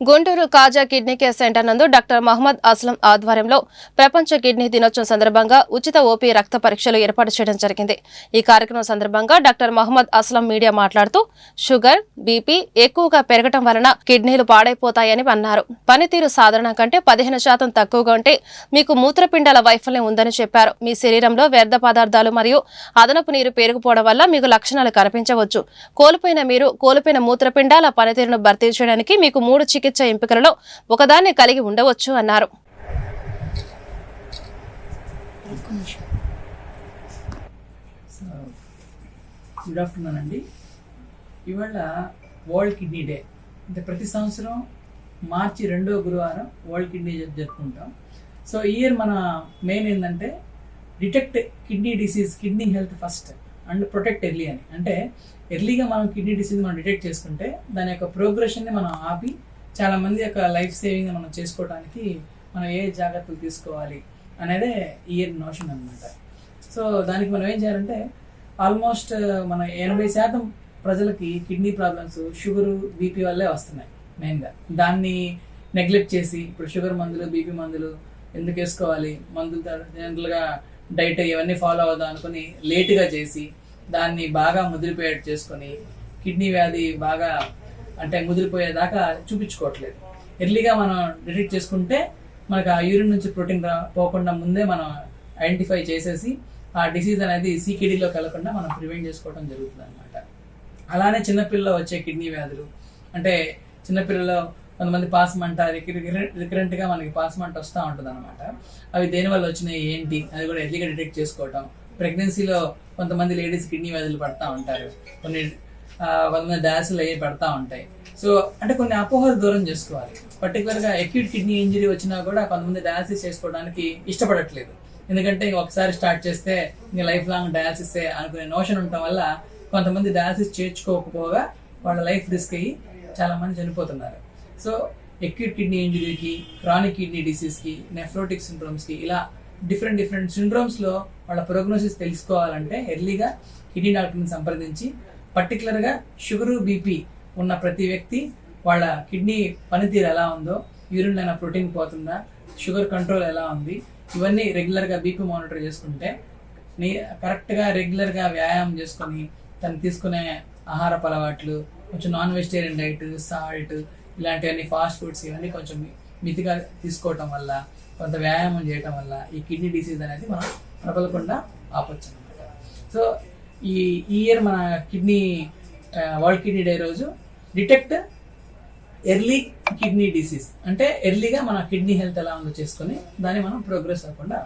Guntur Kaja kidney care centre నందు doctor Mohammed Aslam ఆధ్వర్యంలో ప్రపంచ కిడ్నీ దినోత్సవం సందర్భంగా ఉచిత ఓపీ రక్త పరీక్షలు ఏర్పాటు చేయడం జరిగింది. ఈ కార్యక్రమం సందర్భంగా డాక్టర్ మహమ్మద్ అస్లం మీడియా మాట్లాడుతూ షుగర్ బీపీ ఎక్కువగా పెరగటం వలన కిడ్నీలు పాడైపోతాయని అన్నారు. పనితీరు సాధారణ కంటే పదిహేను శాతం తక్కువగా ఉంటే మీకు మూత్రపిండాల వైఫల్యం ఉందని చెప్పారు. మీ శరీరంలో వ్యర్థ పదార్థాలు మరియు అదనపు నీరు పేరుకుపోవడం వల్ల మీకు లక్షణాలు కనిపించవచ్చు. కోల్పోయిన మీరు కోల్పోయిన మూత్రపిండాల పనితీరును భర్తీ చేయడానికి మీకు మూడు చికెన్ చికిత్స ఎంపికలలో ఒకదాన్ని కలిగి ఉండవచ్చు అన్నారు. గుడ్ ఆఫ్టర్నూన్ అండి. ఇవాళ వరల్డ్ కిడ్నీ డే అంటే ప్రతి సంవత్సరం మార్చి రెండో గురువారం వరల్డ్ కిడ్నీ డే జరుపుకుంటాం. సో ఇయర్ మన మెయిన్ ఏంటంటే detect kidney disease kidney health first and protect early అని. అంటే ఎర్లీగా మనం కిడ్నీ డిసీజ్ మనం డిటెక్ట్ చేసుకుంటే దాని యొక్క ప్రోగ్రెషన్ని మనం ఆపి చాలా మంది యొక్క లైఫ్ సేవింగ్ మనం చేసుకోవడానికి మనం ఏ జాగ్రత్తలు తీసుకోవాలి అనేదే ఇయర్ నోషన్ అనమాట సో దానికి మనం ఏం చేయాలంటే ఆల్మోస్ట్ uh, మన ఎనభై శాతం ప్రజలకి కిడ్నీ ప్రాబ్లమ్స్ షుగర్ బీపీ వల్లే వస్తున్నాయి మెయిన్గా దాన్ని నెగ్లెక్ట్ చేసి ఇప్పుడు షుగర్ మందులు బీపీ మందులు ఎందుకు వేసుకోవాలి? మందులు జనరల్గా డైట్ ఇవన్నీ ఫాలో అవుదాం అనుకుని లేటుగా చేసి దాన్ని బాగా ముదిరిపోయేట్టు చేసుకొని కిడ్నీ వ్యాధి బాగా అంటే ముదిరిపోయేదాకా చూపించుకోవట్లేదు. ఎర్లీగా మనం డిటెక్ట్ చేసుకుంటే మనకు ఆ యూరిన్ నుంచి ప్రోటీన్ రా పోకుండా ముందే మనం ఐడెంటిఫై చేసేసి ఆ డిసీజ్ అనేది సీకిడీలోకి వెళ్ళకుండా మనం ప్రివెంట్ చేసుకోవడం జరుగుతుంది అనమాట అలానే చిన్నపిల్లలు వచ్చే కిడ్నీ వ్యాధులు అంటే చిన్నపిల్లల్లో కొంతమంది పాస్ మంట రికరెంట్ మనకి పాస్ మంట వస్తూ ఉంటుంది అనమాట అవి దేని వల్ల వచ్చినాయి ఏంటి అది కూడా ఎర్లీగా డిటెక్ట్ చేసుకోవటం. ప్రెగ్నెన్సీలో కొంతమంది లేడీస్ కిడ్నీ వ్యాధులు పడతా ఉంటారు. కొన్ని కొంతమంది డాన్సులు అయ్యి పెడతా ఉంటాయి. సో అంటే కొన్ని అపోహలు దూరం చేసుకోవాలి. పర్టికులర్గా అక్యూట్ కిడ్నీ ఇంజరీ వచ్చినా కూడా కొంతమంది డయాలసిస్ చేసుకోవడానికి ఇష్టపడట్లేదు. ఎందుకంటే ఒకసారి స్టార్ట్ చేస్తే ఇంక లైఫ్ లాంగ్ డయాలసిస్ అనుకునే నోషన్ ఉండటం వల్ల కొంతమంది డయాలసిస్ చేర్చుకోకపోగా వాళ్ళ లైఫ్ రిస్క్ అయ్యి చాలా మంది చనిపోతున్నారు. సో ఎక్యూట్ కిడ్నీ ఇంజరీకి క్రానిక్ కిడ్నీ డిసీజ్కి నెఫ్రోటిక్ సిండ్రోమ్స్కి ఇలా డిఫరెంట్ డిఫరెంట్ సిండ్రోమ్స్లో వాళ్ళ ప్రోగ్నోసిస్ తెలుసుకోవాలంటే ఎర్లీగా కిడ్నీ డాక్టర్ని సంప్రదించి పర్టికులర్గా షుగరు బీపీ ఉన్న ప్రతి వ్యక్తి వాళ్ళ కిడ్నీ పనితీరు ఎలా ఉందో యూరిన్ అయినా ప్రోటీన్ పోతుందా షుగర్ కంట్రోల్ ఎలా ఉంది ఇవన్నీ రెగ్యులర్గా బీపీ మానిటర్ చేసుకుంటే నీ కరెక్ట్గా రెగ్యులర్గా వ్యాయామం చేసుకొని తను తీసుకునే ఆహారపు అలవాట్లు కొంచెం నాన్ వెజిటేరియన్ డైట్ సాల్ట్ ఇలాంటివన్నీ ఫాస్ట్ ఫుడ్స్ ఇవన్నీ కొంచెం మితిగా తీసుకోవటం వల్ల కొంత వ్యాయామం చేయటం వల్ల ఈ కిడ్నీ డిసీజ్ అనేది మనం ప్రబలకుండా ఆపొచ్చు అనమాట సో ఈ ఈ ఇయర్ మన కిడ్నీ వరల్డ్ కిడ్నీ డే రోజు డిటెక్ట్ ఎర్లీ కిడ్నీ డిసీజ్ అంటే ఎర్లీగా మన కిడ్నీ హెల్త్ ఎలా ఉందో చేసుకొని దాన్ని మనం ప్రోగ్రెస్ అవ్వకుండా